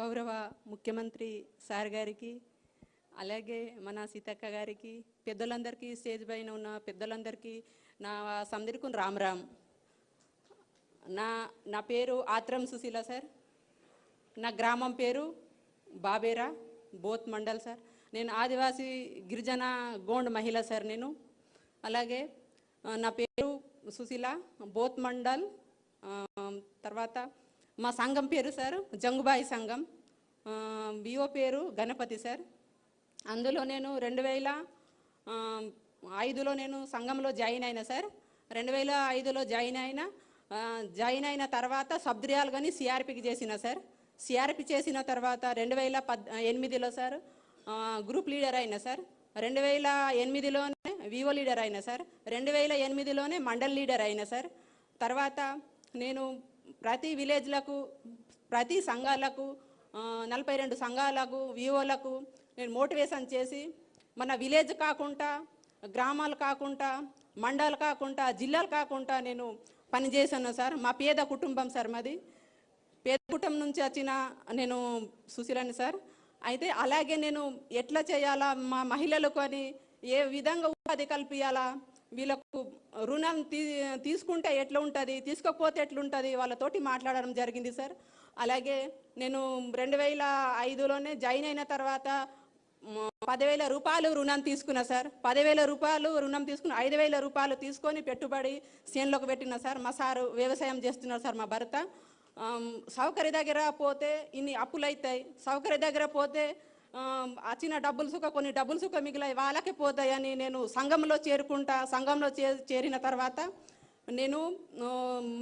గౌరవ ముఖ్యమంత్రి సార్ గారికి అలాగే మన సీతక్క గారికి పెద్దలందరికీ స్టేజ్ పైన ఉన్న పెద్దలందరికీ నా సందీర్కు రామ్ రామ్. నా నా పేరు ఆత్రం సుశీల సార్. నా గ్రామం పేరు బాబేరా బోత్ మండల్ సార్. నేను ఆదివాసీ గిరిజన గోండ్ మహిళ సార్ నేను. అలాగే నా పేరు సుశీల బోత్ మండల్ తర్వాత మా సంఘం పేరు సార్ జంగుబాయి సంఘం. బిఓ పేరు గణపతి సార్. అందులో నేను రెండు వేల ఐదులో నేను సంఘంలో జాయిన్ అయినా సార్. రెండు వేల ఐదులో జాయిన్ అయిన జాయిన్ అయిన తర్వాత సబ్ద్రియాలు కానీ సిఆర్పికి చేసిన సార్. సిఆర్పి చేసిన తర్వాత రెండు వేల పద్ ఎనిమిదిలో సార్ గ్రూప్ లీడర్ అయిన సార్. రెండు వేల ఎనిమిదిలోనే వివో లీడర్ అయిన సార్. రెండు వేల ఎనిమిదిలోనే మండల్ లీడర్ అయిన సార్. తర్వాత నేను ప్రతి విలేజ్లకు ప్రతి సంఘాలకు నలభై రెండు సంఘాలకు వివోలకు నేను మోటివేషన్ చేసి మన విలేజ్ కాకుండా గ్రామాలు కాకుండా మండలాలు కాకుండా జిల్లాలు కాకుండా నేను పనిచేశాను సార్. మా పేద కుటుంబం సార్ మాది. పేద కుటుంబం నుంచి వచ్చిన నేను సుశీలని సార్. అయితే అలాగే నేను ఎట్లా చేయాలా మా మహిళలకు అని ఏ విధంగా ఉపాధి కల్పించాలా వీళ్ళకు రుణం తీ తీసుకుంటే ఎట్లా ఉంటుంది తీసుకోకపోతే ఎట్లుంటుంది వాళ్ళతోటి మాట్లాడడం జరిగింది సార్. అలాగే నేను రెండు వేల ఐదులోనే జాయిన్ అయిన తర్వాత పదివేల రూపాయలు రుణం తీసుకున్నా సార్. పదివేల రూపాయలు రుణం తీసుకుని ఐదు వేల రూపాయలు తీసుకొని పెట్టుబడి సేన్లోకి పెట్టిన సార్. మా సారు వ్యవసాయం చేస్తున్నారు సార్ మా భర్త. సౌకర్య దగ్గర పోతే ఇన్ని అప్పులు అవుతాయి సౌకర్య దగ్గర పోతే వచ్చిన డబ్బులు సుఖ కొన్ని డబ్బులు సుఖ మిగిలాయి వాళ్ళకి పోతాయని నేను సంఘంలో చేరుకుంటా. సంఘంలో చే చేరిన తర్వాత నేను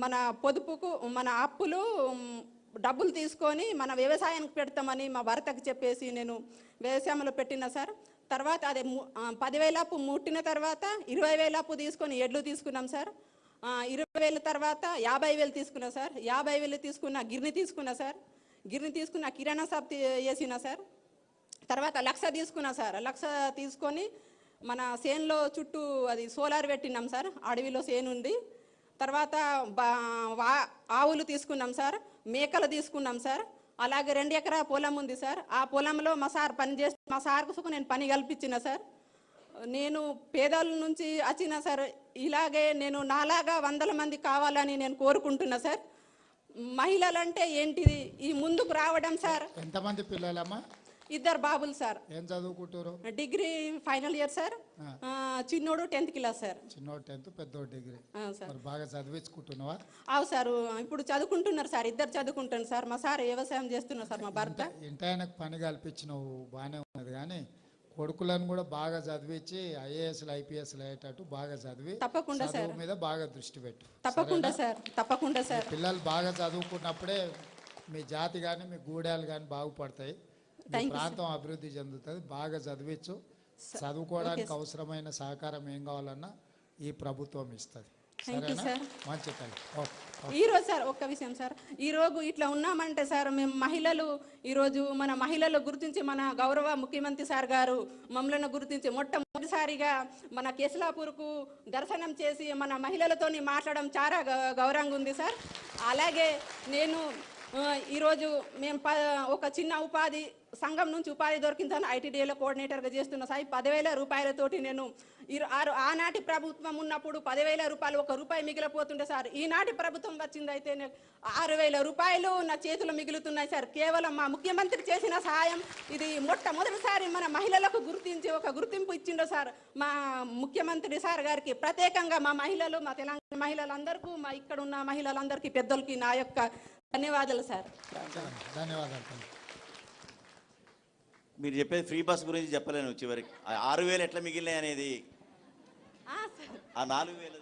మన పొదుపుకు మన అప్పులు డబ్బులు తీసుకొని మన వ్యవసాయానికి పెడతామని మా భర్తకు చెప్పేసి నేను వ్యవసాయంలో పెట్టిన సార్. తర్వాత అదే పదివేల అప్పు ముట్టిన తర్వాత ఇరవై వేల అప్పు తీసుకొని ఎడ్లు తీసుకున్నాం సార్. ఇరవై వేల తర్వాత యాభై వేలు తీసుకున్నా సార్. యాభై వేలు తీసుకున్న గిర్ని తీసుకున్నా సార్. గిర్ని తీసుకున్న కిరాణా షాప్ వేసిన సార్. తర్వాత లక్ష తీసుకున్నా సార్. లక్ష తీసుకొని మన సేన్లో చుట్టూ అది సోలార్ పెట్టినాం సార్. అడవిలో సేను ఉంది. తర్వాత బా వా- ఆవులు తీసుకున్నాం సార్. మేకలు తీసుకున్నాం సార్. అలాగే రెండు ఎకరా పొలం ఉంది సార్. ఆ పొలంలో మా సార్ పని చేస్తే మా సార్కు నేను పని కల్పించిన సార్. నేను పేదల నుంచి వచ్చిన సార్. ఇలాగే నేను నాలాగా వందల మంది కావాలని నేను కోరుకుంటున్నా సార్. మహిళలంటే ఏంటిది? ఈ ముందుకు రావడం సార్. ఎంతమంది పిల్లలమ్మా? ఇద్దరు బాబులు సార్. ఏం చదువుకుంటారు? Degree final year sir. చిన్నోడు టెన్త్ క్లాస్ సార్. చిన్నోడు టెన్త్ పెద్దోడు డిగ్రీ. సార్. బాగా చదివించుకుంటున్నావా? అవు సార్ ఇప్పుడు చదువుకుంటున్నారు సార్ ఇద్దరు చదువుకుంటున్నారు సార్. మా సార్ వ్యవసాయం చేస్తున్నారు సార్ మా భర్త. ఇంటి ఆయనకు పని కల్పించినవు బాగానే ఉన్నది కానీ కొడుకులను కూడా బాగా చదివించి ఐఏఎస్లు ఐపీఎస్లు అయ్యేటట్టు బాగా చదివి తప్పకుండా సార్. మీద బాగా దృష్టి పెట్టు. తప్పకుండా సార్ తప్పకుండా సార్. పిల్లలు బాగా చదువుకున్నప్పుడే మీ జాతి కానీ మీ గూడాలు కానీ బాగుపడతాయి. ప్రాంతం అభివృద్ధి చెందుతుంది బాగా చదివించు చదువుకోవడానికి అవసరమైన సహకారం ఏం కావాలన్నా ఈ ప్రభుత్వం ఇస్తుంది. Thank you, సరేనా? sir. మంచి తల్లి ఓకే ఓకే. ఈ రోజు సార్ ఒక్క విషయం సార్. ఈ రోజు ఇట్లా ఉన్నామంటే సార్ మేము మహిళలు ఈరోజు మన మహిళలు గుర్తించి మన గౌరవ ముఖ్యమంత్రి సార్ గారు మమ్మల్ని గుర్తించి మొట్టమొదటిసారిగా మన కేసులాపూర్కు దర్శనం చేసి మన మహిళలతోని మాట్లాడడం చాలా గౌరవంగా ఉంది సార్. అలాగే నేను ఈరోజు మేము ఒక చిన్న ఉపాధి సంఘం నుంచి ఉపాధి దొరికిందని ఐటీడీఏలో కోఆర్డినేటర్గా చేస్తున్న సాయి పదివేల రూపాయలతోటి నేను ఇరు- ఆరు ఆనాటి ప్రభుత్వం ఉన్నప్పుడు పదివేల రూపాయలు ఒక రూపాయి మిగిలిపోతుండే సార్. ఈనాటి ప్రభుత్వం వచ్చింది అయితే ఆరు వేల రూపాయలు నా చేతులు మిగులుతున్నాయి సార్. కేవలం మా ముఖ్యమంత్రి చేసిన సహాయం ఇది మొట్టమొదటిసారి మన మహిళలకు గుర్తించి ఒక గుర్తింపు ఇచ్చిండో సార్. మా ముఖ్యమంత్రి సార్ గారికి ప్రత్యేకంగా మా మహిళలు మా తెలంగాణ మహిళలందరికీ మా ఇక్కడ ఉన్న మహిళలందరికీ పెద్దలకి నా యొక్క ధన్యవాదాలు సార్. ధన్యవాదాలు. మీరు చెప్పేది ఫ్రీ బస్ గురించి చెప్పలేను చివరికి. ఆరు వేలు ఎట్లా మిగిలినాయి అనేది? ఆ నాలుగు వేలు.